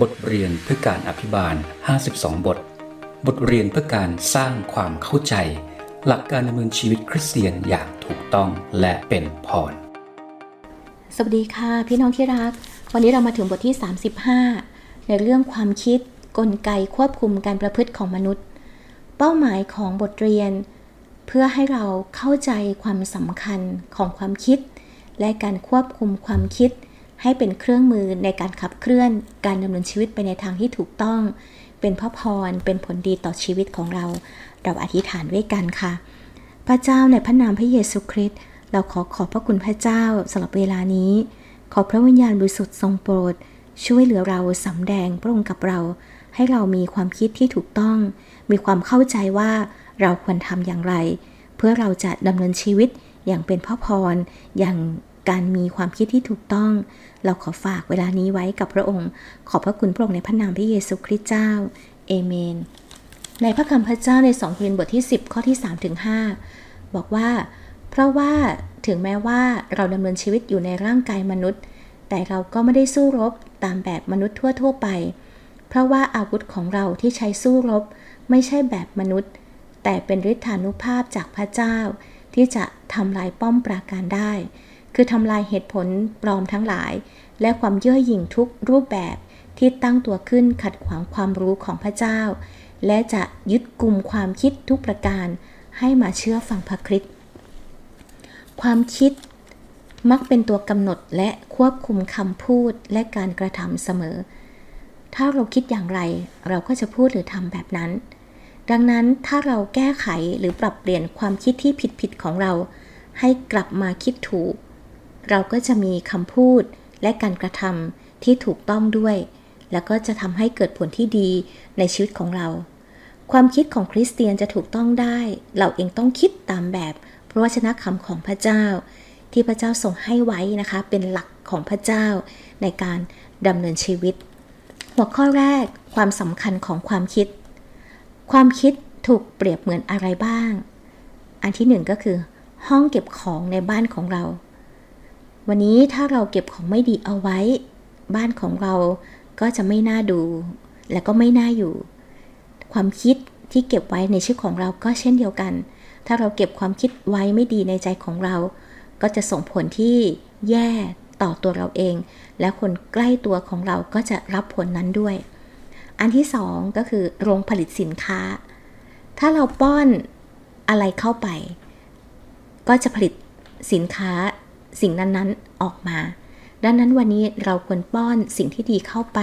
บทเรียนเพื่อการอภิบาล 52 บท บทเรียนเพื่อการสร้างความเข้าใจ หลักการดำเนินชีวิตคริสเตียนอย่างถูกต้องและเป็นพร สวัสดีค่ะ พี่น้องที่รัก วันนี้เรามาถึงบทที่ 35 ในเรื่องความคิดกลไกควบคุมการประพฤติของมนุษย์ เป้าหมายของบทเรียน เพื่อให้เราเข้าใจความสำคัญของความคิด และการควบคุมความคิด ให้เป็นเครื่องมือในการขับเคลื่อนการดำเนินชีวิตไปในทางที่ถูกต้อง เป็นพระพร เป็นผลดีต่อชีวิตของเรา เราอธิษฐานด้วยกันค่ะ พระเจ้าในพระนามพระเยซูคริสต์ เราขอขอบพระคุณพระเจ้าสำหรับเวลานี้ ขอพระวิญญาณบริสุทธิ์ทรงโปรด ช่วยเหลือเราสำแดงพระองค์กับเรา ให้เรามีความคิดที่ถูกต้อง มีความเข้าใจว่าเราควรทำอย่างไร เพื่อเราจะดำเนินชีวิตอย่างเป็นพระพรอย่าง การมีความคิดที่ถูกต้อง เราขอฝากเวลานี้ไว้กับพระองค์ ขอบพระคุณพระองค์ในพระนามพระเยซูคริสต์เจ้า เอเมน ในพระคำพระเจ้าใน2โครินธ์บทที่ 10 ข้อที่3ถึง5บอกว่า เพราะว่าถึงแม้ว่าเราดำเนินชีวิตอยู่ในร่างกายมนุษย์ แต่เราก็ไม่ได้สู้รบตามแบบมนุษย์ทั่ว ๆ ไป เพราะว่าอาวุธของเราที่ใช้สู้รบ ไม่ใช่แบบมนุษย์ แต่เป็นฤทธานุภาพจากพระเจ้า ที่จะทำลายป้อมปราการได้ คือทำลายเหตุผลปลอมทั้งหลาย และความเย่อหยิ่งทุกรูปแบบที่ตั้งตัวขึ้นขัดขวางความรู้ของพระเจ้า และจะยึดกลุ่มความคิดทุกประการให้มาเชื่อฟังพระคริสต์ความคิดมักเป็นตัวกำหนดและควบคุมคำพูดและการกระทำเสมอ ถ้าเราคิดอย่างไร เราก็จะพูดหรือทำแบบนั้น ดังนั้นถ้าเราแก้ไขหรือปรับเปลี่ยนความคิดที่ผิดๆของเรา ให้กลับมาคิดถูก เราก็จะมีคำพูดและการกระทำที่ถูกต้องด้วย แล้วก็จะทำให้เกิดผลที่ดีในชีวิตของเรา ความคิดของคริสเตียนจะถูกต้องได้ เราเองต้องคิดตามแบบพระวจนะคำของพระเจ้า ที่พระเจ้าทรงให้ไว้นะคะ เป็นหลักของพระเจ้าในการดำเนินชีวิต หัวข้อแรกความสำคัญของความคิด ความคิดถูกเปรียบเหมือนอะไรบ้าง อันที่หนึ่งก็คือ ห้องเก็บของในบ้านของเรา วันนี้ถ้าเราเก็บของไม่ดีเอาไว้ บ้านของเราก็จะไม่น่าดู และก็ไม่น่าอยู่ ความคิดที่เก็บไว้ในชีวิตของเราก็เช่นเดียวกัน ถ้าเราเก็บความคิดไว้ไม่ดีในใจของเรา ก็จะส่งผลที่แย่ต่อตัวเราเอง และคนใกล้ตัวของเราก็จะรับผลนั้นด้วย อันที่สองก็คือโรงผลิตสินค้า ถ้าเราป้อนอะไรเข้าไป ก็จะผลิตสินค้า สิ่งนั้นๆออกมา ดังนั้นวันนี้เราควรป้อนสิ่งที่ดีเข้าไป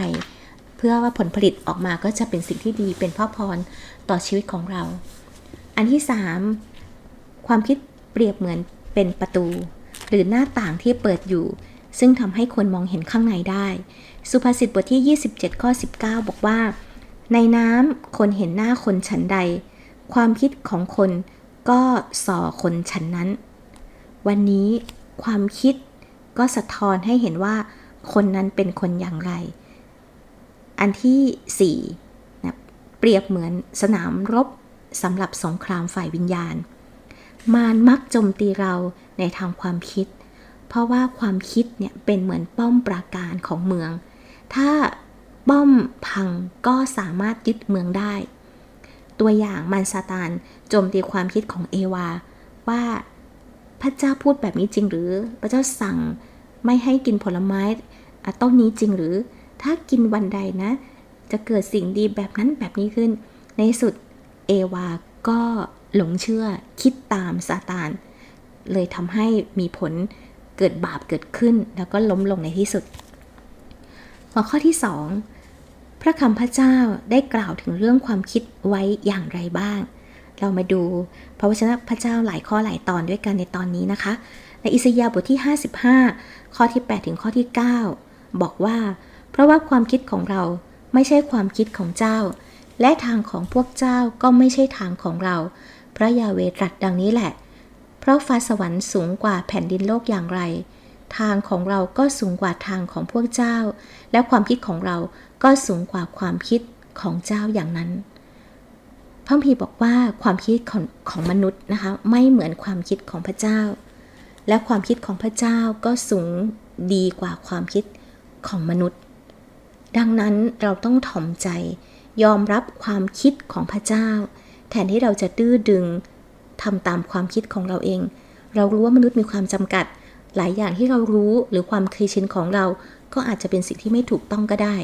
เพื่อว่าผลผลิตออกมาก็จะเป็นสิ่งที่ดีเป็นพ่อพรต่อชีวิตของเรา อันที่ 3 ความคิดเปรียบเหมือนเป็นประตู หรือหน้าต่างที่เปิดอยู่ ซึ่งทำให้คนมองเห็นข้างในได้ สุภาษิตบทที่ 27ข้อ19 บอกว่า ในน้ำคนเห็นหน้าคนฉันใด ความคิดของคนก็ส่อคนฉันนั้น วันนี้ ความคิดก็สะท้อนให้เห็นว่าคนนั้นเป็นคนอย่างไร อันที่4นะเปรียบเหมือนสนามรบสำหรับสงครามฝ่ายวิญญาณ มารมักโจมตีเราในทางความคิด เพราะว่าความคิดเนี่ยเป็นเหมือนป้อมปราการของเมือง ถ้าป้อมพังก็สามารถยึดเมืองได้ ตัวอย่างมันซาตานโจมตีความคิดของเอวา ว่า พระเจ้าพูดแบบนี้จริงหรือ พระเจ้าสั่งไม่ให้กินผลไม้อะต้นนี้จริงหรือ ถ้ากินวันใดนะ จะเกิดสิ่งดีแบบนั้นแบบนี้ขึ้น ในสุดเอวาก็หลงเชื่อคิดตามซาตาน เลยทำให้มีผลเกิดบาปเกิดขึ้น แล้วก็ล้มลงในที่สุด หัวข้อที่ 2 พระคำพระเจ้าได้กล่าวถึงเรื่องความคิดไว้อย่างไรบ้าง เรามาดูพระวจนะพระเจ้าหลายข้อหลายตอนด้วยกันในตอนนี้นะคะ ในอิสยาห์บทที่ 55 ข้อที่ 8 ถึงข้อที่ 9 บอกว่า เพราะว่าความคิดของเราไม่ใช่ความคิดของเจ้า และทางของพวกเจ้าก็ไม่ใช่ทางของเรา พระยาเวตรัสดังนี้แหละ เพราะฟ้าสวรรค์สูงกว่าแผ่นดินโลกอย่างไร ทางของเราก็สูงกว่าทางของพวกเจ้า และความคิดของเราก็สูงกว่าความคิดของเจ้าอย่างนั้น พระคัมภีบอกว่าความคิดของของมนุษย์นะคะไม่เหมือนความคิดของพระเจ้า และความคิดของพระเจ้าก็สูงดีกว่าความคิดของมนุษย์ ดังนั้นเราต้องถ่อมใจยอมรับความคิดของพระเจ้า แทนที่เราจะดื้อดึงทำตามความคิดของเราเอง เรารู้ว่ามนุษย์มีความจำกัด หลายอย่างที่เรารู้หรือความเคยชินของเรา ก็อาจจะเป็นสิ่งที่ไม่ถูกต้องก็ได้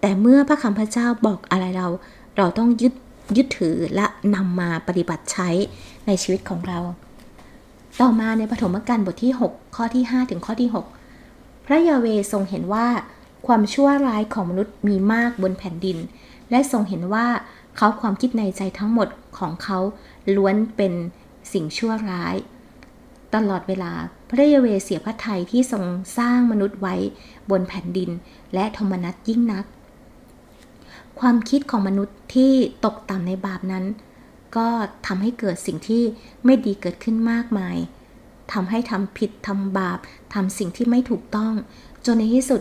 แต่เมื่อพระคำพระเจ้าบอกอะไรเรา เราต้องยึด ยึดถือและนำมาปฏิบัติใช้ในชีวิตของเรา ต่อมาในปฐมกาลบทที่ 6 ข้อที่ 5 ถึงข้อที่ 6 พระยาเวทรงเห็นว่าความชั่วร้ายของมนุษย์มีมากบนแผ่นดิน และทรงเห็นว่าเขาความคิดในใจทั้งหมดของเขาล้วนเป็นสิ่งชั่วร้าย ตลอดเวลาพระยาเวเสียพระทัยที่ทรงสร้างมนุษย์ไว้บนแผ่นดิน และโทมนัสยิ่งนัก ความคิดของมนุษย์ที่ตกต่ำในบาปนั้น ก็ทำให้เกิดสิ่งที่ไม่ดีเกิดขึ้นมากมายทำให้ทำผิดทำบาปทำสิ่งที่ไม่ถูกต้อง จนในที่สุด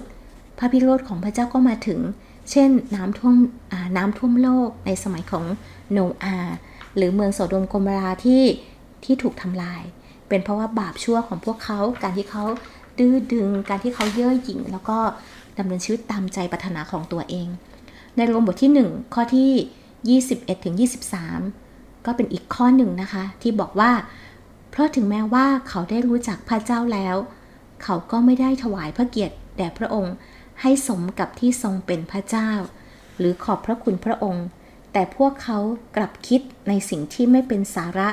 พระพิโรธของพระเจ้าก็มาถึง เช่นน้ำท่วมน้ำท่วมโลกในสมัยของโนอาห์หรือเมืองโสโดมกมราที่ที่ถูกทำลาย เป็นเพราะว่าบาปชั่วของพวกเขาการที่เขาดื้อดึง การที่เขาเย่อหยิ่ง แล้วก็ดำเนินชีวิตตามใจปรารถนาของตัวเอง ในโรมบทที่ 1 ข้อที่ 21ถึง23 ก็เป็นอีกข้อหนึ่งนะคะ ที่บอกว่า เพราะถึงแม้ว่าเขาได้รู้จักพระเจ้าแล้ว เขาก็ไม่ได้ถวายพระเกียรติแด่พระองค์ให้สมกับที่ทรงเป็นพระเจ้า หรือขอบพระคุณพระองค์ แต่พวกเขากลับคิดในสิ่งที่ไม่เป็นสาระ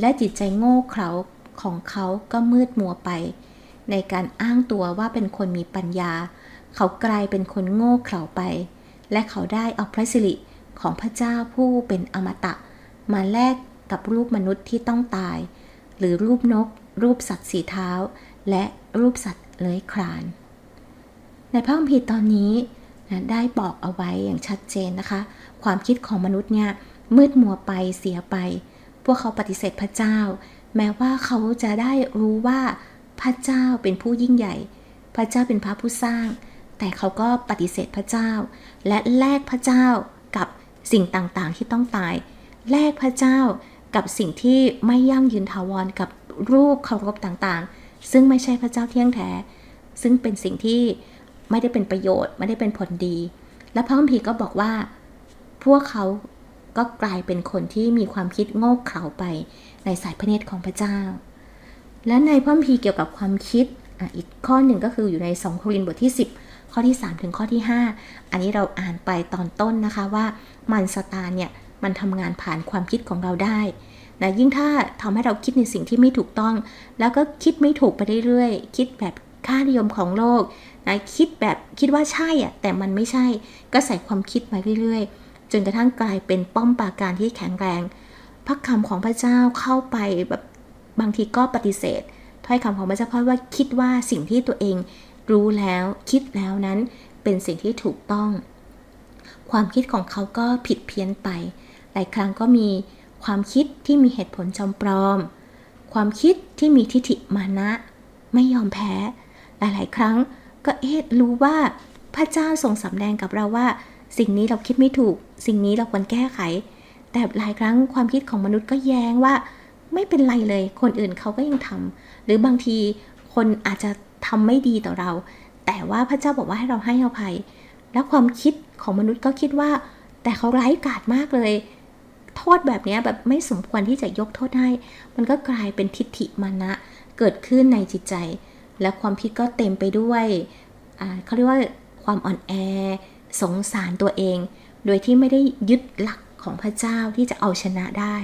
และจิตใจโง่เขลาของเขาก็มืดมัวไป ในการอ้างตัวว่าเป็นคนมีปัญญา เขากลายเป็นคนโง่เขลาไป และเขาได้เอาพระสิริของพระเจ้าผู้เป็นอมตะ มาแลกกับรูปมนุษย์ที่ต้องตาย หรือรูปนก รูปสัตว์สีเท้า และรูปสัตว์เลื้อยคลาน ในพระคัมภีร์ตอนนี้นะได้บอกเอาไว้อย่างชัดเจนนะคะ ความคิดของมนุษย์เนี่ยมืดมัวไปเสียไป พวกเขาปฏิเสธพระเจ้า แม้ว่าเขาจะได้รู้ว่าพระเจ้าเป็นผู้ยิ่งใหญ่ พระเจ้าเป็นพระผู้สร้าง แต่เขาก็ปฏิเสธพระเจ้า และแลกพระเจ้ากับสิ่งต่างๆที่ต้องตาย แลกพระเจ้ากับสิ่งที่ไม่ยั่งยืนถาวรกับรูปเคารพต่างๆ ซึ่งไม่ใช่พระเจ้าเที่ยงแท้ ซึ่งเป็นสิ่งที่ไม่ได้เป็นประโยชน์ ไม่ได้เป็นผลดี และพระคัมภีร์ก็บอกว่า พวกเขาก็กลายเป็นคนที่มีความคิดโง่เขลาไปในสายพระเนตรของพระเจ้า และในพระคัมภีร์เกี่ยวกับความคิดออีกข้อหนึ่งก็คืออยู่ใน 2 โครินธ์บทที่ 10 ข้อที่ 3 ถึงข้อที่ 5 อันนี้เราอ่านไปตอนต้นนะคะว่ามันสตาร์เนี่ยมันทำงานผ่านความคิดของเราได้นะยิ่งถ้าทำให้เราคิดในสิ่งที่ไม่ถูกต้อง แล้วก็คิดไม่ถูกไปเรื่อยๆ คิดแบบค่านิยมของโลกนะคิดแบบคิดว่าใช่อะแต่มันไม่ใช่ ก็ใส่ความคิดมาเรื่อยๆ จนกระทั่งกลายเป็นป้อมปราการที่แข็งแรง พระคำของพระเจ้าเข้าไปแบบบางทีก็ปฏิเสธถ้อยคำของพระเจ้าเพราะว่าคิดว่าสิ่งที่ตัวเอง รู้แล้วคิดแล้วนั้นเป็นสิ่งที่ถูกต้อง ความคิดของเขาก็ผิดเพี้ยนไป หลายครั้งก็มีความคิดที่มีเหตุผลจอมปลอม ความคิดที่มีทิฏฐิมานะ ไม่ยอมแพ้ หลายๆ ครั้งก็เอ๊ะรู้ว่าพระเจ้าทรงสำแดงกับเราว่า สิ่งนี้เราคิดไม่ถูก สิ่งนี้เราควรแก้ไข แต่หลายครั้งความคิดของมนุษย์ก็แย้งว่า ไม่เป็นไรเลย คนอื่นเขาก็ยังทำหรือบางทีคนอาจจะ ทำไม่ดีต่อเรา แต่ว่าพระเจ้าบอกว่าให้เราให้อภัย แล้วความคิดของมนุษย์ก็คิดว่า แต่เขาไร้กาจมากเลย โทษแบบนี้แบบไม่สมควรที่จะยกโทษให้ มันก็กลายเป็นทิฏฐิมานะเกิดขึ้นในจิตใจ และความคิดก็เต็มไปด้วยเขาเรียกว่าความอ่อนแอ สงสารตัวเอง โดยที่ไม่ได้ยึดหลักของพระเจ้าที่จะเอาชนะได้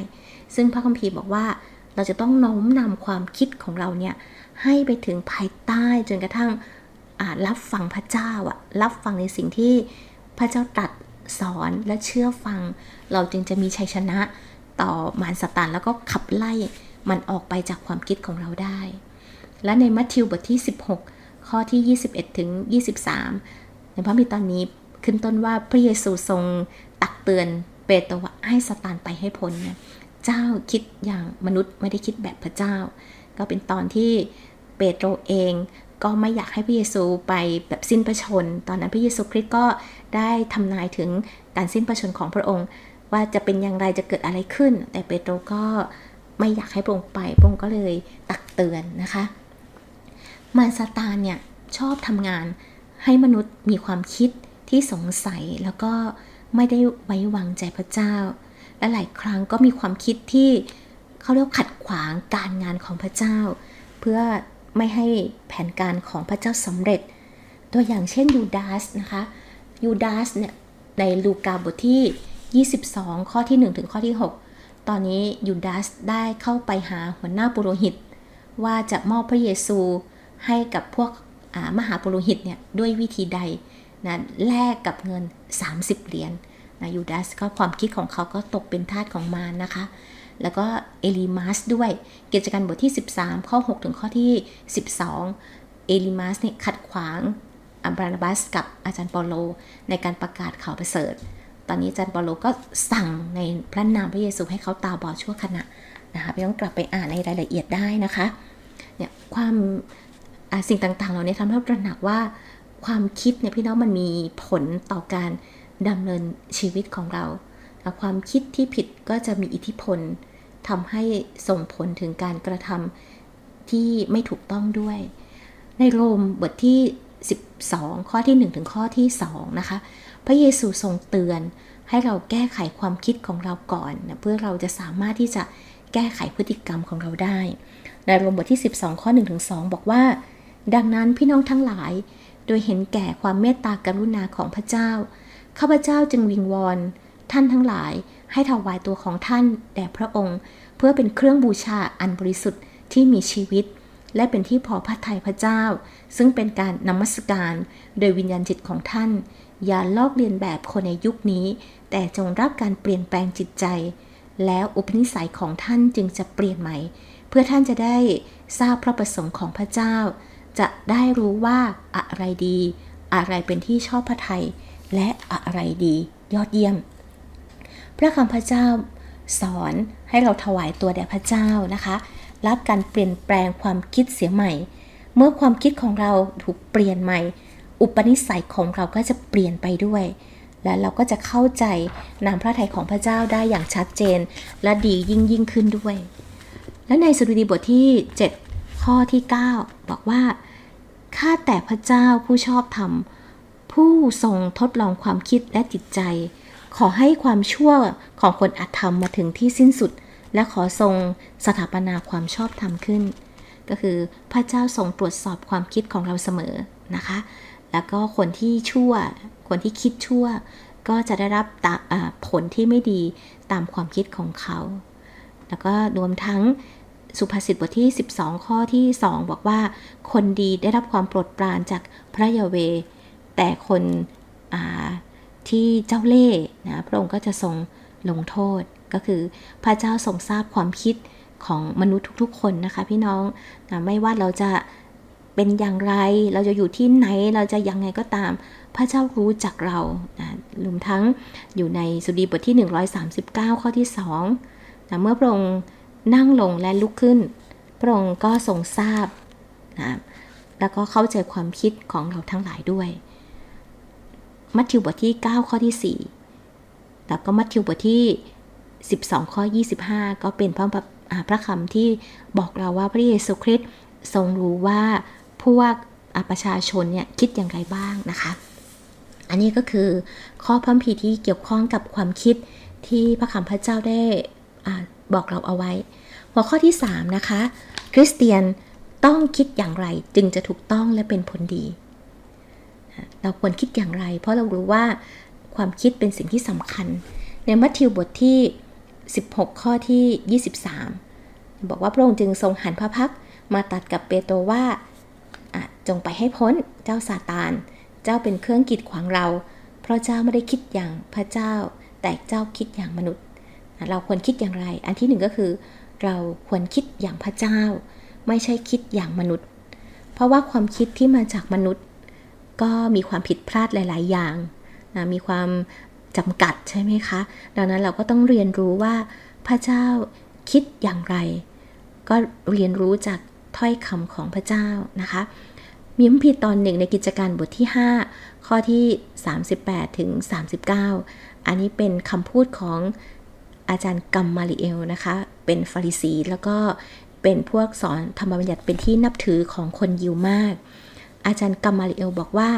ซึ่งพระคัมภีร์บอกว่าเราจะต้องโน้มนำความคิดของเราเนี่ย ให้ไปถึงภายใต้จนกระทั่งรับฟังพระเจ้าอะรับฟังในสิ่งที่พระเจ้าตรัสสอนและเชื่อฟัง เราจึงจะมีชัยชนะต่อมารสตานแล้วก็ขับไล่มันออกไปจากความคิดของเราได้ และในมัทธิวบทที่ 16 ข้อที่ 21 ถึง 23 ในพระบิดาตอนนี้ขึ้นต้นว่าพระเยซูทรงตักเตือนเปโตรว่าให้สตานไปให้พ้นเนี่ยเจ้าคิดอย่างมนุษย์ไม่ได้คิดแบบพระเจ้า ก็เป็นตอนที่เปโตรเองก็ไม่อยากให้พระเยซูไปแบบสิ้นพระชน ตอนนั้นพระเยซูคริสต์ก็ได้ทำนายถึงการสิ้นพระชนของพระองค์ ว่าจะเป็นอย่างไรจะเกิดอะไรขึ้น แต่เปโตรก็ไม่อยากให้พระองค์ไปพระองค์ก็เลยตักเตือนนะคะมารซาตานเนี่ยชอบทำงานให้มนุษย์มีความคิดที่สงสัยแล้วก็ไม่ได้ไว้วางใจพระเจ้า และหลายครั้งก็มีความคิดที่ เขาเรียกขัดขวางการงานของพระเจ้า เพื่อไม่ให้แผนการของพระเจ้าสำเร็จ ตัวอย่างเช่นยูดาสนะคะยูดาสเนี่ยในลูกาบทที่ 22 ข้อที่ 1 ถึงข้อที่ 6 ตอนนี้ยูดาสได้เข้าไปหาหัวหน้าปุโรหิต ว่าจะมอบพระเยซูให้กับพวกอ่ามหาปุโรหิตเนี่ยด้วยวิธีใดนะแลกกับเงิน 30 เหรียญนะยูดาสก็ความคิดของเขาก็ตกเป็นทาสของมารนะคะ แล้วก็เอลิมัสด้วย กิจการบทที่ 13 ข้อ 6 ถึงข้อที่ 12 เอลิมัสเนี่ยขัดขวางอับรานาบัสกับอาจารย์ปาโล ในการประกาศข่าวประเสริฐ ตอนนี้อาจารย์ปาโลก็สั่งในพระนามพระเยซูให้เขาตาบอดชั่วขณะนะคะไม่ต้องกลับไปอ่านในรายละเอียดได้นะคะ เนี่ยความสิ่งต่างๆเหล่านี้ทำให้เราตระหนักว่าความคิดเนี่ยพี่น้องมันมีผลต่อการดำเนินชีวิตของเรา ความคิดที่ผิดก็จะมีอิทธิพลทำให้ส่งผลถึงการกระทำที่ไม่ถูกต้องด้วย ในโรมบทที่ 12 ข้อที่ 1 ถึงข้อที่ 2 นะคะ พระเยซูทรงเตือนให้เราแก้ไขความคิดของเราก่อนนะเพื่อเราจะสามารถที่จะแก้ไขพฤติกรรมของเราได้ ในโรมบทที่ 12 ข้อ1ถึง2บอกว่า ดังนั้นพี่น้องทั้งหลาย โดยเห็นแก่ความเมตตากรุณาของพระเจ้า ข้าพเจ้าจึงวิงวอน ท่านทั้งหลาย ให้ถวายตัวของท่านแด่พระองค์ เพื่อเป็นเครื่องบูชาอันบริสุทธิ์ที่มีชีวิต และเป็นที่พอพระทัยพระเจ้า ซึ่งเป็นการนมัสการโดยวิญญาณจิตของท่าน อย่าลอกเลียนแบบคนในยุคนี้ แต่จงรับการเปลี่ยนแปลงจิตใจ แล้วอุปนิสัยของท่านจึงจะเปลี่ยนใหม่ เพื่อท่านจะได้ทราบพระประสงค์ของพระเจ้า จะได้รู้ว่าอะไรดี อะไรเป็นที่ชอบพระทัยและอะไรดียอดเยี่ยม พระคำพระเจ้าสอนให้เราถวายตัวแด่พระเจ้านะคะ รับการเปลี่ยนแปลงความคิดเสียใหม่ เมื่อความคิดของเราถูกเปลี่ยนใหม่ อุปนิสัยของเราก็จะเปลี่ยนไปด้วย และเราก็จะเข้าใจนามพระทัยของพระเจ้าได้อย่างชัดเจน และดียิ่งยิ่งขึ้นด้วย และในสดุดีบทที่ 7 ข้อที่ 9 บอกว่าข้าแต่พระเจ้าผู้ชอบธรรมผู้ทรงทดลองความคิดและจิตใจ ขอให้ความชั่วของคนอธรรมมาถึงที่สิ้นสุด และขอทรงสถาปนาความชอบธรรมขึ้น ก็คือพระเจ้าทรงตรวจสอบความคิดของเราเสมอนะคะ แล้วก็คนที่ชั่ว คนที่คิดชั่ว ก็จะได้รับผลที่ไม่ดีตามความคิดของเขา แล้วก็รวมทั้งสุภาษิตบทที่ 12 ข้อที่ 2 บอกว่า คนดีได้รับความโปรดปรานจากพระยาเว แต่คน ที่เจ้าเล่ห์นะพระองค์ก็จะทรงลงโทษก็คือพระเจ้าทรงทราบความคิดของมนุษย์ทุกๆ คนนะคะ พี่น้องนะไม่ว่าเราจะเป็นอย่างไร เราจะอยู่ที่ไหนเราจะยังไงก็ตาม พระเจ้ารู้จักเรานะรวมทั้งอยู่ในสุดีบทที่ 139 ข้อที่2นะเมื่อพระองค์นั่งลงและลุกขึ้น พระองค์ก็ทรงทราบนะแล้วก็เข้าใจความคิดของเราทั้งหลายด้วย มัทธิวบทที่ 9 ข้อที่ 4 แล้วก็มัทธิวบทที่ 12 ข้อ 25 ก็เป็นพระพระคำที่บอกเราว่าพระเยซูคริสต์ทรงรู้ว่าพวกประชาชนเนี่ยคิดอย่างไรบ้างนะคะ อันนี้ก็คือข้อพระคัมภีร์ที่เกี่ยวข้องกับความคิดที่พระคำพระเจ้าได้อบอกเราเอาไว้ หัวข้อที่ 3 นะคะ คริสเตียนต้องคิดอย่างไรจึงจะถูกต้องและเป็นผลดี เราควรคิดอย่างไร เพราะเรารู้ว่าความคิดเป็นสิ่งที่สำคัญ ในมัทธิวบทที่ 16 ข้อที่ 23 บอกว่าพระองค์จึงทรงหันพระพักมาตัดกับเปโตรว่าจงไปให้พ้นเจ้าซาตาน เจ้าเป็นเครื่องกีดขวางเรา เพราะเจ้าไม่ได้คิดอย่างพระเจ้า แต่เจ้าคิดอย่างมนุษย์ เราควรคิดอย่างไร อันที่หนึ่งก็คือ เราควรคิดอย่างพระเจ้า ไม่ใช่คิดอย่างมนุษย์ เพราะว่าความคิดที่มาจากมนุษย์ ก็มีความผิดพลาดหลาย ๆ อย่างนะมีความจำกัดใช่ไหมคะ ดังนั้นเราก็ต้องเรียนรู้ว่าพระเจ้าคิดอย่างไร ก็เรียนรู้จากถ้อยคำของพระเจ้านะคะมีพระพีตอนหนึ่งในกิจการบทที่ 5 ข้อที่ 38 ถึง 39 อันนี้เป็นคำพูดของอาจารย์กัมมาลิเอลนะคะ เป็นฟาริสีแล้วก็เป็นพวกสอนธรรมบัญญัติเป็นที่นับถือของคนยิวมาก อาจารย์กัมมาลิเอลบอกว่า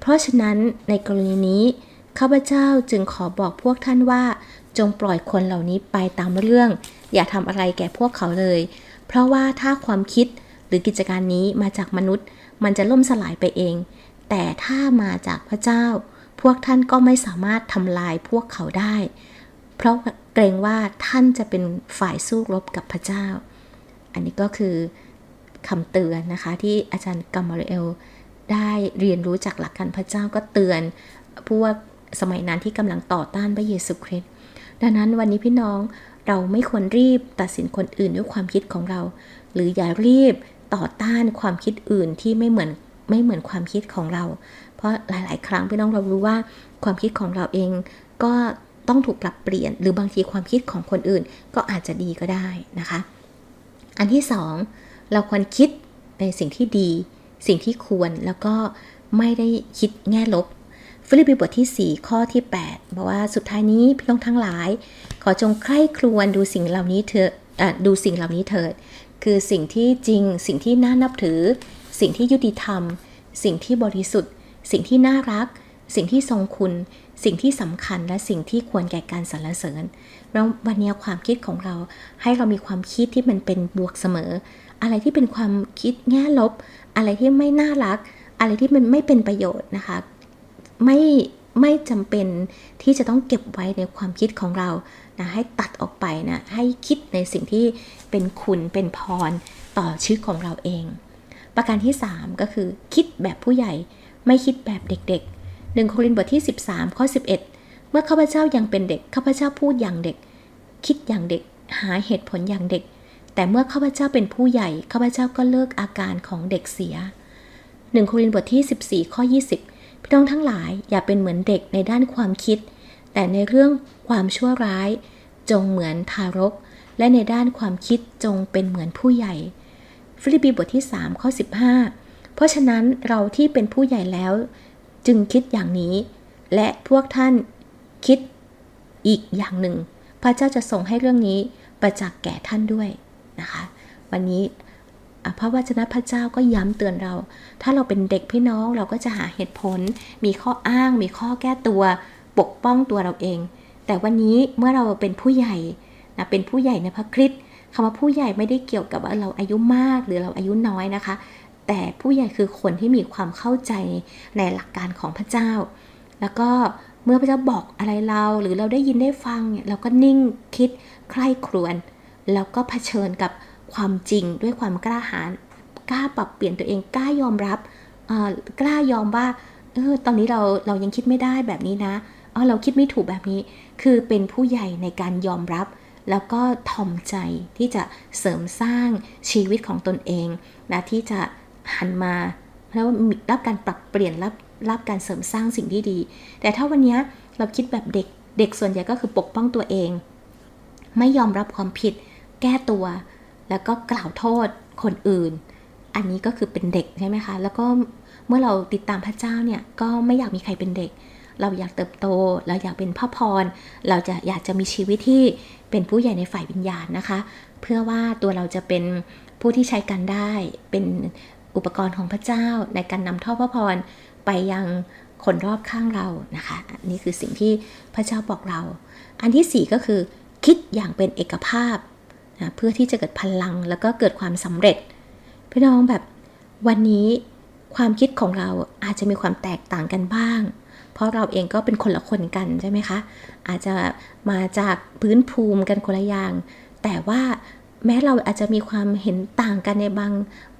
เพราะฉะนั้นในกรณีนี้ข้าพเจ้าจึงขอบอกพวกท่านว่า จงปล่อยคนเหล่านี้ไปตามเรื่อง อย่าทำอะไรแก่พวกเขาเลย เพราะว่าถ้าความคิดหรือกิจการนี้มาจากมนุษย์ มันจะล่มสลายไปเอง แต่ถ้ามาจากพระเจ้า พวกท่านก็ไม่สามารถทำลายพวกเขาได้ เพราะเกรงว่าท่านจะเป็นฝ่ายสู้รบกับพระเจ้า อันนี้ก็คือ คำเตือนนะคะ ที่อาจารย์กัมมาเรเอลได้เรียนรู้จากหลักการพระเจ้าก็เตือนพวกสมัยนั้นที่กำลังต่อต้านพระเยซูคริสต์ดังนั้นวันนี้พี่น้องเราไม่ควรรีบตัดสินคนอื่นด้วยความคิดของเรา หรืออย่ารีบต่อต้านความคิดอื่นที่ไม่เหมือนไม่เหมือนความคิดของเรา เพราะหลาย ๆ ครั้งพี่น้องเรารู้ว่าความคิดของเราเองก็ต้องถูกปรับเปลี่ยน หรือบางทีความคิดของคนอื่นก็อาจจะดีก็ได้นะคะ อันที่สอง เราควรคิดในสิ่งที่ดี สิ่งที่ควรแล้วก็ไม่ได้คิดแง่ลบฟิลิปปีบทที่ 4 ข้อที่ 8 บอกว่าสุดท้ายนี้พี่น้องทั้งหลาย ขอจงใคร่ครวญดูสิ่งเหล่านี้เถอะอดูสิ่งเหล่านี้เถิด คือสิ่งที่จริง สิ่งที่น่านับถือ สิ่งที่ยุติธรรม สิ่งที่บริสุทธิ์ สิ่งที่น่ารัก สิ่งที่ทรงคุณ สิ่งที่สำคัญและสิ่งที่ควรแก่การสรรเสริญแล้ววันนี้ความคิดของเราให้เรามีความคิดที่มันเป็นบวกเสมอ อะไรที่เป็นความคิดแง่ลบ อะไรที่ไม่น่ารัก อะไรที่มันไม่เป็นประโยชน์นะคะ ไม่ไม่จำเป็นที่จะต้องเก็บไว้ในความคิดของเรานะให้ตัดออกไปนะให้คิดในสิ่งที่เป็นคุณเป็นพรต่อชีวิตของเราเอง ประการที่ 3 ก็คือคิดแบบผู้ใหญ่ไม่คิดแบบเด็กๆหนึ่งโครินธ์บทที่ 13 ข้อ 11 เมื่อข้าพเจ้ายังเป็นเด็กข้าพเจ้าพูดอย่างเด็ก คิดอย่างเด็ก หาเหตุผลอย่างเด็ก แต่เมื่อข้าพเจ้าเป็นผู้ใหญ่ข้าพเจ้าก็เลิกอาการของเด็กเสียหนึ่งโครินธ์บทที่ 14 ข้อ 20 พี่น้องทั้งหลายอย่าเป็นเหมือนเด็กในด้านความคิด แต่ในเรื่องความชั่วร้าย จงเหมือนทารก และในด้านความคิดจงเป็นเหมือนผู้ใหญ่ ฟิลิปปีบทที่ 3 ข้อ 15 เพราะฉะนั้นเราที่เป็นผู้ใหญ่แล้ว จึงคิดอย่างนี้ และพวกท่านคิดอีกอย่างหนึ่ง พระเจ้าจะส่งให้เรื่องนี้ประจักษ์แก่ท่านด้วย นะคะ วันนี้พระวจนะพระเจ้าก็ย้ำเตือนเรา ถ้าเราเป็นเด็กพี่น้องเราก็จะหาเหตุผล มีข้ออ้าง มีข้อแก้ตัว ปกป้องตัวเราเอง แต่วันนี้เมื่อเราเป็นผู้ใหญ่นะเป็นผู้ใหญ่ในพระคริสต์คำว่าผู้ใหญ่ไม่ได้เกี่ยวกับว่าเราอายุมากหรือเราอายุน้อยนะคะ แต่ผู้ใหญ่คือคนที่มีความเข้าใจในหลักการของพระเจ้า แล้วก็เมื่อพระเจ้าบอกอะไรเราหรือเราได้ยินได้ฟังเนี่ยเราก็นิ่งคิดใคร่ครวญ แล้วก็เผชิญกับความจริงด้วยความกล้าหาญกล้าปรับเปลี่ยนตัวเองกล้ายอมรับกล้ายอมว่าเออตอนนี้เราเรายังคิดไม่ได้แบบนี้นะเออเราคิดไม่ถูกแบบนี้ คือเป็นผู้ใหญ่ในการยอมรับ แล้วก็ทอมใจที่จะเสริมสร้างชีวิตของตนเองนะที่จะหันมาแล้วรับการปรับเปลี่ยนรับรับการเสริมสร้างสิ่งที่ดี แต่ถ้าวันนี้เราคิดแบบเด็กเด็กส่วนใหญ่ก็คือปกป้องตัวเอง ไม่ยอมรับความผิด แก้ตัว แล้วก็กล่าวโทษคนอื่น อันนี้ก็คือเป็นเด็กใช่ไหมคะ แล้วก็เมื่อเราติดตามพระเจ้าเนี่ยก็ไม่อยากมีใครเป็นเด็ก เราอยากเติบโต เราอยากเป็นพ่อพร เราจะอยากจะมีชีวิตที่เป็นผู้ใหญ่ในฝ่ายวิญญาณนะคะ เพื่อว่าตัวเราจะเป็นผู้ที่ใช้กันได้ เป็นอุปกรณ์ของพระเจ้าในการนำท่อพระพรไปยังคนรอบข้างเรานะคะอันนี้คือสิ่งที่พระเจ้าบอกเรา อันที่สี่ก็คือ คิดอย่างเป็นเอกภาพ นะเพื่อที่จะเกิดพลังแล้วก็เกิดความสำเร็จ พี่น้องแบบวันนี้ความคิดของเราอาจจะมีความแตกต่างกันบ้าง เพราะเราเองก็เป็นคนละคนกันใช่ไหมคะ อาจจะมาจากพื้นภูมิกันคนละอย่าง แต่ว่าแม้เราอาจจะมีความเห็นต่างกันในบาง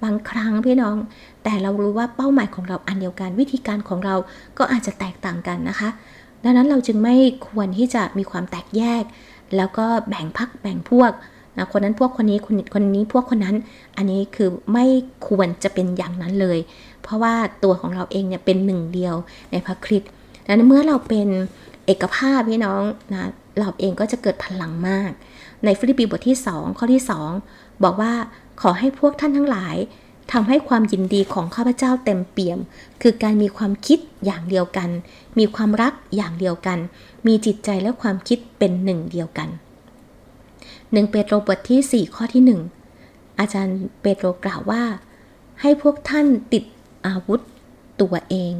บางครั้งพี่น้อง แต่เรารู้ว่าเป้าหมายของเราอันเดียวกัน วิธีการของเราก็อาจจะแตกต่างกันนะคะ ดังนั้นเราจึงไม่ควรที่จะมีความแตกแยก แล้วก็แบ่งพักแบ่งพวก นะคนนั้นพวกคนนี้คนคนนี้พวกคนนั้น อันนี้คือไม่ควรจะเป็นอย่างนั้นเลย เพราะว่าตัวของเราเองเนี่ยเป็นหนึ่งเดียวในพระคริสต์ดังนั้นเมื่อเราเป็นเอกภาพพี่น้องนะเราเองก็จะเกิดพลังมาก ในฟิลิปปีบทที่ 2 ข้อที่ 2 บอกว่าขอให้พวกท่านทั้งหลายทำให้ความยินดีของข้าพเจ้าเต็มเปี่ยม คือการมีความคิดอย่างเดียวกัน มีความรักอย่างเดียวกัน มีจิตใจและความคิดเป็นหนึ่งเดียวกัน หนึ่งเปโตรบทที่ 4 ข้อที่ 1 อาจารย์เปโตรกล่าวว่า ให้พวกท่านติดอาวุธตัวเอง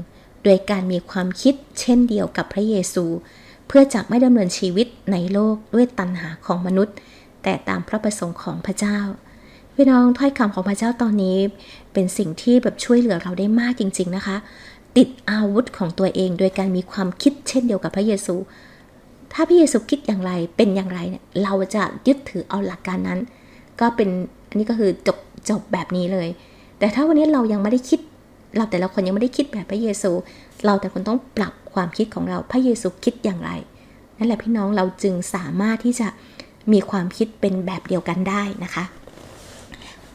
โดยการมีความคิดเช่นเดียวกับพระเยซู เพื่อจะไม่ดำเนินชีวิตในโลกด้วยตัณหาของมนุษย์ แต่ตามพระประสงค์ของพระเจ้าพี่น้องถ้อยคำของพระเจ้าตอนนี้ เป็นสิ่งที่แบบช่วยเหลือเราได้มากจริง ๆนะคะ ติดอาวุธของตัวเองโดยการมีความคิดเช่นเดียวกับพระเยซู ถ้าพระเยซูคิดอย่างไรเป็นอย่างไรเนี่ยเราจะยึดถือเอาหลักการนั้น ก็เป็นอันนี้ก็คือจบจบแบบนี้เลย แต่ถ้าวันนี้เรายังไม่ได้คิด เราแต่ละคนยังไม่ได้คิดแบบพระเยซู เราแต่คนต้องปรับความคิดของเราพระเยซูคิดอย่างไร นั่นแหละพี่น้องเราจึงสามารถที่จะมีความคิดเป็นแบบเดียวกันได้นะคะ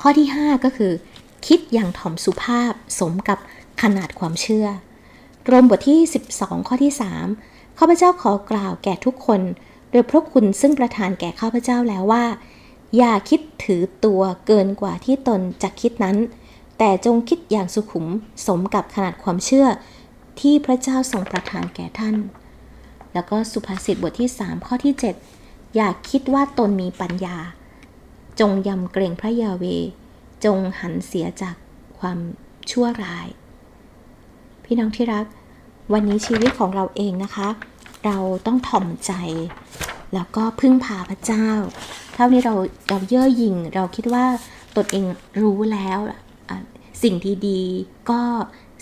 ข้อที่ 5 ก็คือ คิดอย่างถ่อมสุภาพสมกับขนาดความเชื่อรมบทที่ 12 ข้อที่ 3 ข้าพเจ้าขอกล่าวแก่ทุกคน โดยพระคุณซึ่งประทานแก่ข้าพเจ้าแล้วว่า อย่าคิดถือตัวเกินกว่าที่ตนจะคิดนั้น แต่จงคิดอย่างสุขุมสมกับขนาดความเชื่อ ที่พระเจ้าทรงประทานแก่ท่าน แล้วก็สุภาษิตบทที่ 3 ข้อที่ 7 อย่าคิดว่าตนมีปัญญา จงยำเกรงพระยาเว จงหันเสียจากความชั่วร้าย พี่น้องที่รัก วันนี้ชีวิตของเราเองนะคะ เราต้องถ่อมใจ แล้วก็พึ่งพาพระเจ้า เท่านี้เราเราเย่อหยิ่ง เราคิดว่าตนเองรู้แล้วอะสิ่งดีๆก็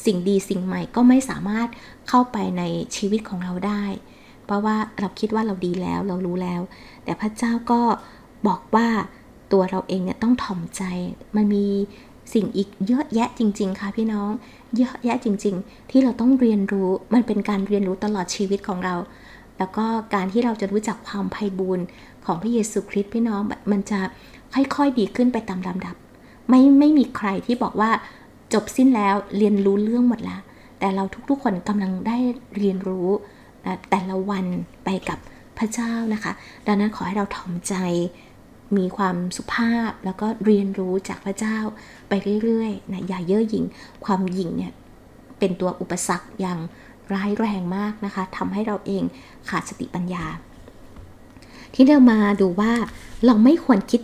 สิ่งดีสิ่งใหม่ก็ไม่สามารถเข้าไปในชีวิตของเราได้ เพราะว่าเราคิดว่าเราดีแล้วเรารู้แล้ว แต่พระเจ้าก็บอกว่าตัวเราเองเนี่ยต้องถ่อมใจ มันมี สิ่งอีกเยอะแยะจริง ๆ ค่ะพี่น้อง เยอะแยะจริง ๆ ที่เราต้องเรียนรู้มันเป็นการเรียนรู้ตลอดชีวิตของเรา แล้วก็การที่เราจะรู้จักความไพ่บูรณ์ของพระเยซูคริสต์พี่น้องมันจะค่อยๆดีขึ้นไปตามลำดับ ไม่ไม่มีใครที่บอกว่าจบสิ้นแล้วเรียนรู้เรื่องหมดแล้ว แต่เราทุกๆคนกำลังได้เรียนรู้แต่ละวันไปกับพระเจ้านะคะ ดังนั้นขอให้เราถ่อมใจ มีความสุภาพแล้วก็เรียนรู้จากพระเจ้าไปเรื่อยๆนะอย่าเย่อหยิ่งความหยิ่งเนี่ยเป็นตัวอุปสรรคอย่างร้ายแรงมากนะคะทำให้เราเองขาดสติปัญญา ที่เรามาดูว่าเราไม่ควรคิด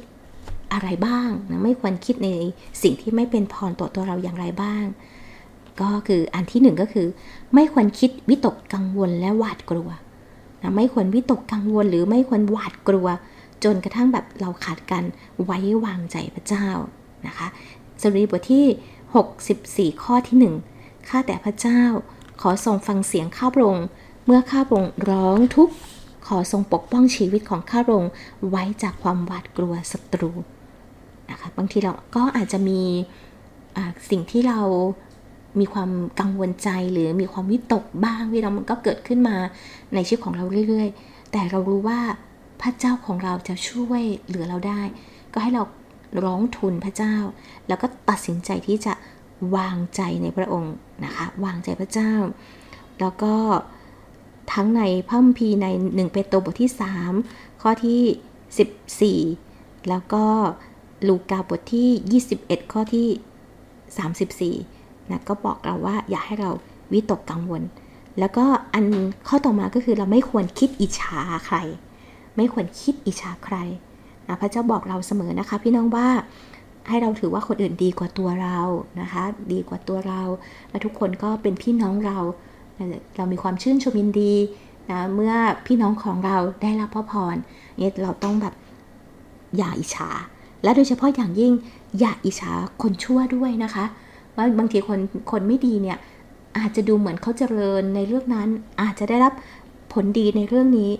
อะไรบ้างนะไม่ควรคิดในสิ่งที่ไม่เป็นพรต่อตัวเราอย่างไรบ้าง ก็คืออันที่หนึ่งก็คือ ไม่ควรคิดวิตกกังวลและหวาดกลัวนะไม่ควรวิตกกังวลหรือไม่ควรหวาดกลัว จนกระทั่งแบบเราขาดการไว้วางใจพระเจ้านะคะสรีบทที่ 64 ข้อที่ 1 ข้าแต่พระเจ้า ขอทรงฟังเสียงข้าพระองค์เมื่อข้าพระองค์ร้องทุกข์ขอทรงปกป้องชีวิตของข้าพระองค์ไว้จากความหวาดกลัวศัตรูนะคะบางทีเราก็อาจจะมีสิ่งที่เรามีความกังวลใจหรือมีความวิตกบ้างที่เรามันก็เกิดขึ้นมาในชีวิตของเราเรื่อย ๆ แต่เรารู้ว่า พระเจ้าของเราจะช่วยเหลือเราได้ ก็ให้เราร้องทูลพระเจ้า แล้วก็ตัดสินใจที่จะวางใจในพระองค์นะคะ วางใจพระเจ้า แล้วก็ทั้งในพระคัมภีร์ใน1เปโตรบทที่ 3 ข้อที่ 14 แล้วก็ลูกาบทที่ 21 ข้อที่ 34นะก็บอกเราว่าอย่าให้เราวิตกกังวล แล้วก็อันข้อต่อมาก็คือเราไม่ควรคิดอิจฉาใคร ไม่ควรคิดอิจฉาใครนะพระเจ้าบอกเราเสมอนะคะ พี่น้องว่าให้เราถือว่าคนอื่นดีกว่าตัวเรานะคะ ดีกว่าตัวเรา และทุกคนก็เป็นพี่น้องเรา เรามีความชื่นชมยินดีนะเมื่อพี่น้องของเราได้รับพระพรเนี่ยเราต้องแบบอย่าอิจฉา และโดยเฉพาะอย่างยิ่งอย่าอิจฉาคนชั่วด้วยนะคะว่าบางทีคนคนไม่ดีเนี่ยอาจจะดูเหมือนเขาเจริญในเรื่องนั้นอาจจะได้รับผลดีในเรื่องนี้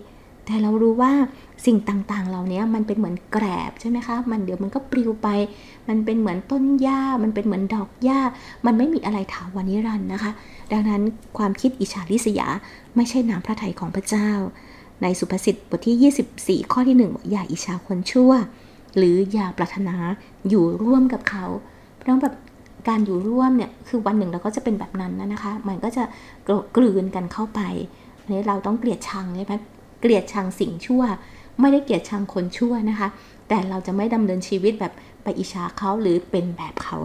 แต่เรารู้ว่าสิ่งต่างๆ เหล่านี้มันเป็นเหมือนแกรบใช่ไหมคะ มันเดี๋ยวมันก็ปลิวไป มันเป็นเหมือนต้นหญ้า มันเป็นเหมือนดอกหญ้า มันไม่มีอะไรถาวรนิรันดร์นะคะ ดังนั้นความคิดอิจฉาริษยาไม่ใช่น้ำพระทัยของพระเจ้า ในสุภาษิตบทที่ 24 ข้อที่1บอกอย่าอิจฉาคนชั่ว หรืออย่าปรารถนาอยู่ร่วมกับเขา เพราะแบบการอยู่ร่วมเนี่ยคือวันหนึ่งเราก็จะเป็นแบบนั้นนะคะ มันก็จะกลืนกันเข้าไปอันนี้เราต้องเกลียดชังใช่ไหม เกลียดชังสิ่งชั่ว ไม่ได้เกลียดชังคนชั่วนะคะ แต่เราจะไม่ดำเนินชีวิตแบบไปอิจฉาเขาหรือเป็นแบบเขา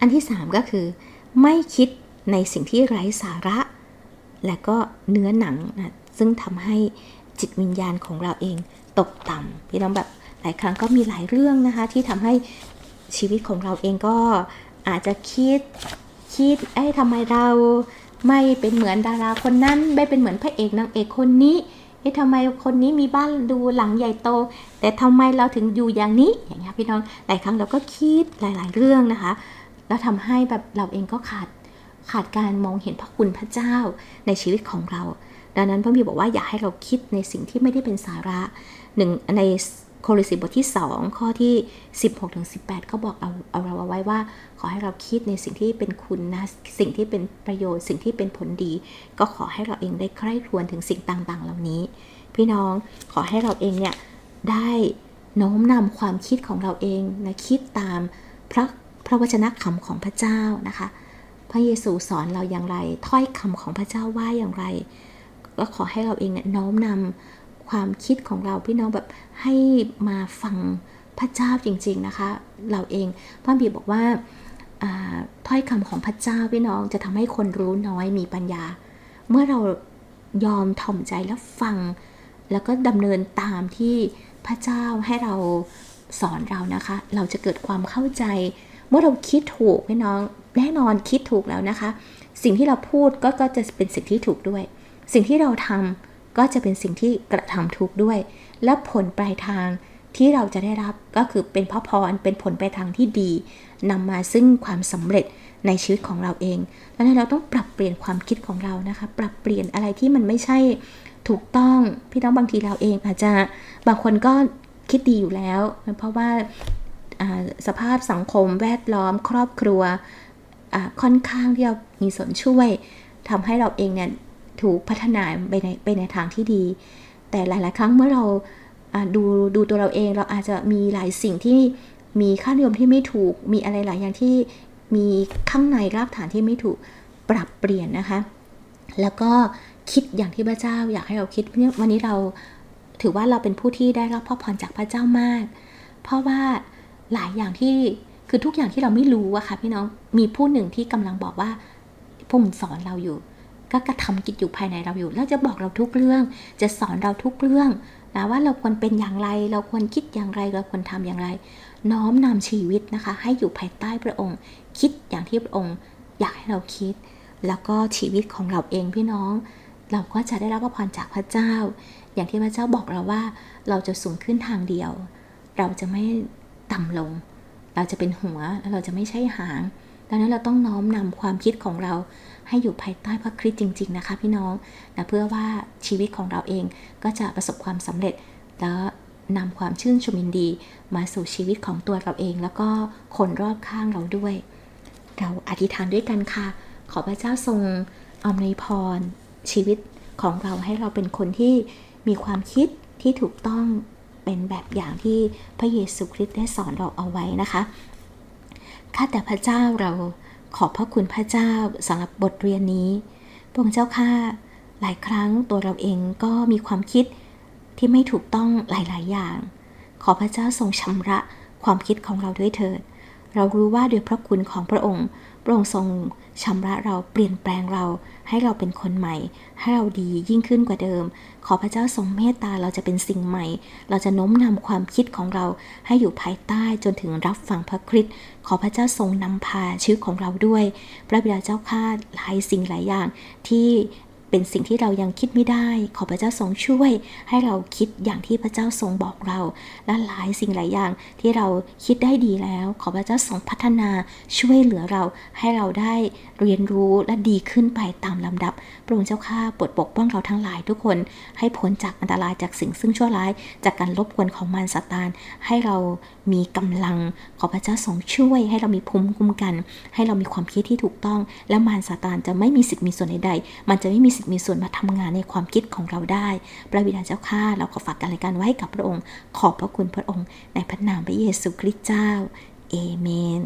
อันที่ 3 ก็คือ ไม่คิดในสิ่งที่ไร้สาระ และก็เนื้อหนังนะซึ่งทำให้จิตวิญญาณของเราเองตกต่ำพี่น้องแบบหลายครั้งก็มีหลายเรื่องนะคะ ที่ทำให้ชีวิตของเราเองก็อาจจะคิดคิดเอ้ทำไมเรา ไม่เป็นเหมือนดาราคนนั้น ไม่เป็นเหมือนพระเอกนางเอกคนนี้เอ๊ะทำไมคนนี้มีบ้านดูหลังใหญ่โต แต่ทำไมเราถึงอยู่อย่างนี้อย่างเงี้ยพี่น้องหลายครั้งเราก็คิดหลาย ๆ เรื่องนะคะ แล้วทำให้แบบเราเองก็ขาดขาดการมองเห็นพระคุณพระเจ้าในชีวิตของเรา ดังนั้นพระบีบอกว่าอย่าให้เราคิดในสิ่งที่ไม่ได้เป็นสาระหนึ่งใน โคริสิบทที่ 2 ข้อที่ 16ถึง18 ก็บอกเอาเอาเราเอาไว้ว่า ขอให้เราคิดในสิ่งที่เป็นคุณนะ สิ่งที่เป็นประโยชน์ สิ่งที่เป็นผลดี ก็ขอให้เราเองได้ใคร่ครวญถึงสิ่งต่างๆ เหล่านี้ พี่น้องขอให้เราเองเนี่ยได้น้อมนำความคิดของเราเองนะคิดตามพระพระวจนะคำของพระเจ้านะคะ พระเยซูสอนเราอย่างไร ถ้อยคำของพระเจ้าว่าอย่างไร ก็ขอให้เราเองเนี่ยน้อมนำ ความคิดของเราพี่น้องแบบให้มาฟังพระเจ้าจริง ๆนะคะ เราเองพระบีบอกว่าถ้อยคำของพระเจ้าพี่น้องจะทำให้คนรู้น้อยมีปัญญา เมื่อเรายอมถ่อมใจแล้วฟัง แล้วก็ดำเนินตามที่พระเจ้าให้เราสอนเรานะคะ เราจะเกิดความเข้าใจ เมื่อเราคิดถูกพี่น้องแน่นอนคิดถูกแล้วนะคะ สิ่งที่เราพูดก็ก็จะเป็นสิ่งที่ถูกด้วย สิ่งที่เราทำ ก็จะเป็นสิ่งที่กระทำถูกข์ด้วย และผลปลายทางที่เราจะได้รับก็คือเป็นพระพรเป็นผลปลายทางที่ดีนำมาซึ่งความสำเร็จในชีวิตของเราเองดังนั้นเราต้องปรับเปลี่ยนความคิดของเรานะคะ ปรับเปลี่ยนอะไรที่มันไม่ใช่ถูกต้องพี่น้องบางทีเราเองอาจจะบางคนก็คิดดีอยู่แล้ว เพราะว่าสภาพสังคมแวดล้อมครอบครัวค่อนข้างที่จะมีส่วนช่วยทำให้เราเองเนี่ย ถูกพัฒนาไปในไปในทางที่ดี แต่หลาย ๆ ครั้งเมื่อเราดูดูตัวเราเองเราอาจจะมีหลายสิ่งที่มีค่านิยมที่ไม่ถูก มีอะไรหลายอย่างที่มีข้างในรากฐานที่ไม่ถูกปรับเปลี่ยนนะคะ แล้วก็คิดอย่างที่พระเจ้าอยากให้เราคิดวันนี้เราถือว่าเราเป็นผู้ที่ได้รับพระพรจากพระเจ้ามาก เพราะว่าหลายอย่างที่คือทุกอย่างที่เราไม่รู้อะค่ะพี่น้องมีผู้หนึ่งที่กำลังบอกว่าพระองค์สอนเราอยู่ ก็กระทำกิจอยู่ภายในเราอยู่ แล้วจะบอกเราทุกเรื่อง จะสอนเราทุกเรื่องนะว่าเราควรเป็นอย่างไร เราควรคิดอย่างไร เราควรทำอย่างไร น้อมนำชีวิตนะคะ ให้อยู่ภายใต้พระองค์ คิดอย่างที่พระองค์อยากให้เราคิด แล้วก็ชีวิตของเราเองพี่น้อง เราก็จะได้รับพระพรจากพระเจ้า อย่างที่พระเจ้าบอกเราว่า เราจะสูงขึ้นทางเดียว เราจะไม่ต่ำลง เราจะเป็นหัวแล้วเราจะไม่ใช่หาง ดังนั้นเราต้องน้อมนำความคิดของเรา ให้อยู่ภายใต้พระคริสต์จริง ๆ นะคะ พี่น้องนะเพื่อว่าชีวิตของเราเองก็จะประสบความสำเร็จ แล้วนำความชื่นชมยินดีมาสู่ชีวิตของตัวเราเอง แล้วก็คนรอบข้างเราด้วย เราอธิษฐานด้วยกันค่ะ ขอพระเจ้าทรงอำนวยพรชีวิตของเราให้เราเป็นคนที่มีความคิดที่ถูกต้องเป็นแบบอย่างที่พระเยซูคริสต์ได้สอนเราเอาไว้นะคะ ข้าแต่พระเจ้าเรา ขอบพระคุณพระเจ้าสำหรับบทเรียนนี้พระองค์เจ้าข้าหลายครั้งตัวเราเองก็มีความคิดที่ไม่ถูกต้องหลาย ๆ อย่าง ขอพระเจ้าทรงชำระความคิดของเราด้วยเถิด เรารู้ว่าด้วยพระคุณของพระองค์ พระองค์ทรงชำระเราเปลี่ยนแปลงเรา ให้เราเป็นคนใหม่ ให้เราดียิ่งขึ้นกว่าเดิม ขอพระเจ้าทรงเมตตาเราจะเป็นสิ่งใหม่ เราจะโน้มนำความคิดของเราให้อยู่ภายใต้จนถึงรับฟังพระคริสต์ขอพระเจ้าทรงนำพาชีวิตของเราด้วย พระบิดาเจ้าข้าหลายสิ่งหลายอย่างที่ เป็นสิ่งที่เรายังคิดไม่ได้ ขอพระเจ้าทรงช่วย ให้เราคิดอย่างที่พระเจ้าทรงบอกเรา และหลายสิ่งหลายอย่างที่เราคิดได้ดีแล้ว ขอพระเจ้าทรงพัฒนาช่วยเหลือเรา ให้เราได้เรียนรู้และดีขึ้นไปตามลำดับพระองค์เจ้าข้าปลดปกป้องเราทั้งหลายทุกคน ให้พ้นจากอันตรายจากสิ่งซึ่งชั่วร้าย จากการลบกวนของมารซาตาน ให้เรา มีกำลังขอพระเจ้าทรงช่วย ให้เรามีภูมิคุ้มกัน ให้เรามีความคิดที่ถูกต้อง และมารซาตานจะไม่มีสิทธิ์มีส่วนใดๆมันจะไม่มีสิทธิ์มีส่วนมาทำงานในความคิดของเราได้ พระบิดาเจ้าข้าเราขอฝากการรายการไว้กับพระองค์ ขอบพระคุณพระองค์ ในพระนามพระเยซูคริสต์เจ้าเอเมน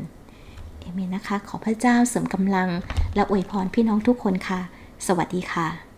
เอเมนนะคะ ขอพระเจ้าเสริมกำลัง และอวยพรพี่น้องทุกคนค่ะ สวัสดีค่ะ